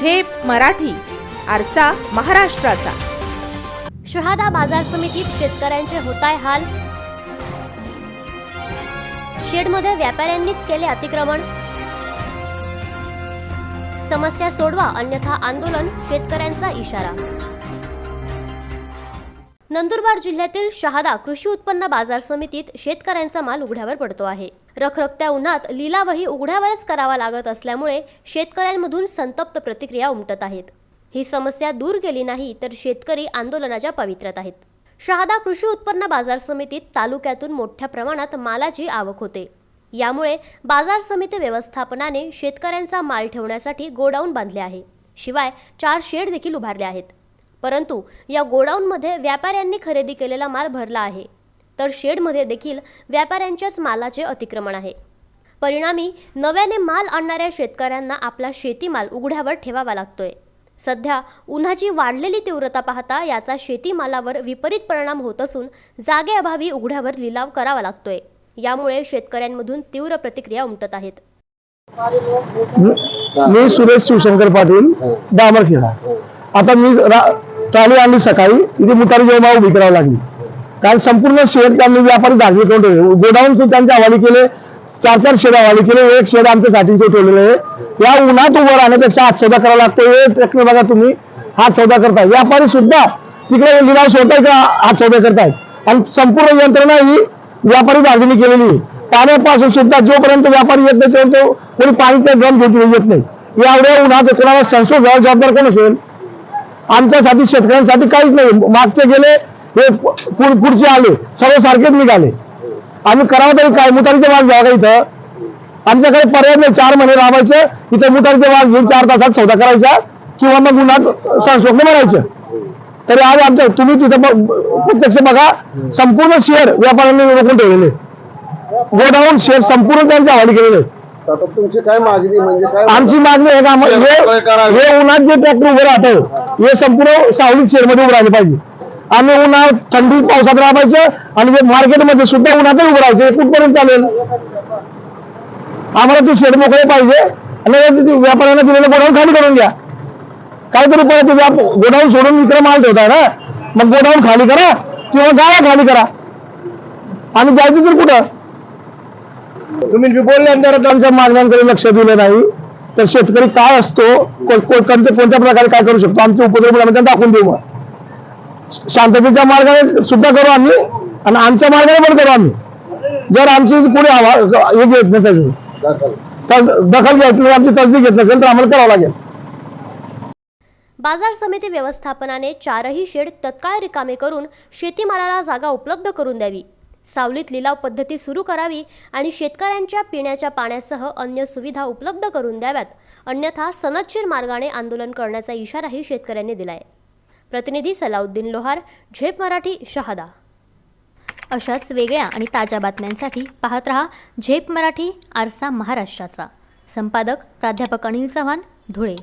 झेप मराठी आरसा महाराष्ट्राचा. शहादा बाजार समितीत शेतकऱ्यांचे होताय हाल. शेडमध्ये व्यापाऱ्यांनीच केले अतिक्रमण. समस्या सोडवा अन्यथा आंदोलन शेतकऱ्यांचा इशारा. नंदुरबार जिल्ह्यातील शहादा कृषी उत्पन्न बाजार समितीत शेतकऱ्यांचा माल उघड्यावर पडतो आहे. रखरखत्या उन्हात लिलावही उघड्यावरच करावा लागत असल्यामुळे शेतकऱ्यांमधून संतप्त प्रतिक्रिया उमटत आहेत. ही समस्या दूर केली नाही तर शेतकरी आंदोलनाच्या पवित्र्यात आहेत. शहादा कृषी उत्पन्न बाजार समितीत तालुक्यातून मोठ्या प्रमाणात मालाची आवक होते. यामुळे बाजार समिती व्यवस्थापनाने शेतकऱ्यांचा माल ठेवण्यासाठी गोडाऊन बांधले आहे. शिवाय चार शेड देखील उभारले आहेत. परंतु या गोडाऊनमध्ये व्यापाऱ्यांनी खरेदी केलेला माल भरला आहे. तर शेडमध्ये देखील व्यापाऱ्यांच्याच मालाचे अतिक्रमण आहे. परिणामी नव्याने माल आणणाऱ्या शेतकऱ्यांना आपला शेतीमाल उघड्यावर ठेवावा लागतोय. सध्या उन्हाची वाढलेली तीव्रता पाहता याचा शेतीमालावर विपरीत परिणाम होत असून जागेअभावी उघड्यावर लिलाव करावा लागतोय. यामुळे शेतकऱ्यांमधून तीव्र प्रतिक्रिया उमटत आहेत. मी सुरेश शिवशंकर पाटील दामरखेडा आता मी ट्रॉली आणली सकाळी. इथे मुतारी जेव्हा उभी करावी लागली. कारण संपूर्ण शेड त्यांनी व्यापारी धारजी करून ठेवले गोडाऊन त्यांच्या हवाली केले. चार चार शेड हवाली केले. एक शेड आमच्यासाठी ठेवलेलं आहे. या उन्हात उभं राहण्यापेक्षा हात सौदा करावा लागतो. हे प्रश्न बघा तुम्ही. हात सौदा करताय. व्यापारी सुद्धा तिकडे लिलाव सोडताय का हात सौदा करतायत? आणि संपूर्ण यंत्रणा ही व्यापारी दार्जिनी केलेली आहे. पाण्यापासून सुद्धा जोपर्यंत व्यापारी येत नाही तोपर्यंत कोणी पाणीचा ड्रम घेऊन येत नाही. एवढ्या उन्हात कोणाला संसर्ग जबाबदार कोण असेल? आमच्यासाठी शेतकऱ्यांसाठी काहीच नाही. मागचे गेले हे पुढचे आले. सर्व सारखेच निघाले. आम्ही करावं तरी काय? मुतारीचे वाज घ्यावा का इथं? आमच्याकडे पर्याय नाही. चार महिने राबायचं. इथं मुतारीचे वाज घेऊन चार तासात सौदा करायचा किंवा मग उन्हात संस्कृत भरायचं तरी आज आमच्या तुम्ही तिथं प्रत्यक्ष बघा. संपूर्ण शेअर व्यापाऱ्यांनी रोखून ठेवलेले. गोडाऊन शेअर संपूर्ण त्यांच्या हवाली केलेले. आहेत. तुमची काय मागणी? म्हणजे आमची मागणी आहे का? हे हे उन्हात जे ट्रॅक्टर उभं राहतं हे संपूर्ण सावलीत शेडमध्ये उभं राहिले पाहिजे. आम्ही उन्हाळ्यात थंडी पावसात राबायचं आणि मार्केटमध्ये सुद्धा उन्हातच उभं राहायचं. हे कुठपर्यंत चालेल? आम्हाला ते शेड मोकळे पाहिजे. आणि व्यापाऱ्यांना दिलेलं गोडाऊन खाली करून घ्या. काहीतरी परत ते व्याप गोडाऊन सोडून इकडे माल ठेवताय ना? मग गोडाऊन खाली करा किंवा गाळा खाली करा. आणि जायचं तर कुठं? तुम्ही बोलल्यानंतर आमच्या मागण्यांकडे लक्ष दिलं नाही. तर शेतकरी काय असतो? को- कोणत्या कोणत्या प्रकारे काय करू शकतो? आमचे उपद्रव आम्ही त्यांना दाखवून देऊ मग. शांततेच्या मार्गाने सुद्धा करू आम्ही आणि आमच्या मार्गाने पण करू आम्ही. जर आमची कोणी हे घेत नसेल दखल घेत नाही आमची तसदी घेत नसेल तर आम्हाला करावं लागेल. बाजार समिती व्यवस्थापनाने चारही शेड तत्काळ रिकामे करून शेतीमालाला जागा उपलब्ध करून द्यावी. सावलीत लिलाव पद्धती सुरू करावी आणि शेतकऱ्यांच्या पिण्याच्या पाण्यासह अन्य सुविधा उपलब्ध करून द्याव्यात. अन्यथा सनदशीर मार्गाने आंदोलन करण्याचा इशाराही शेतकऱ्यांनी दिलाय. प्रतिनिधी सलाउद्दीन लोहार झेप मराठी शहादा. अशाच वेगळ्या आणि ताज्या बातम्यांसाठी पाहत रहा झेप मराठी आरसा महाराष्ट्राचा. संपादक प्राध्यापक अनिल चव्हाण धुळे.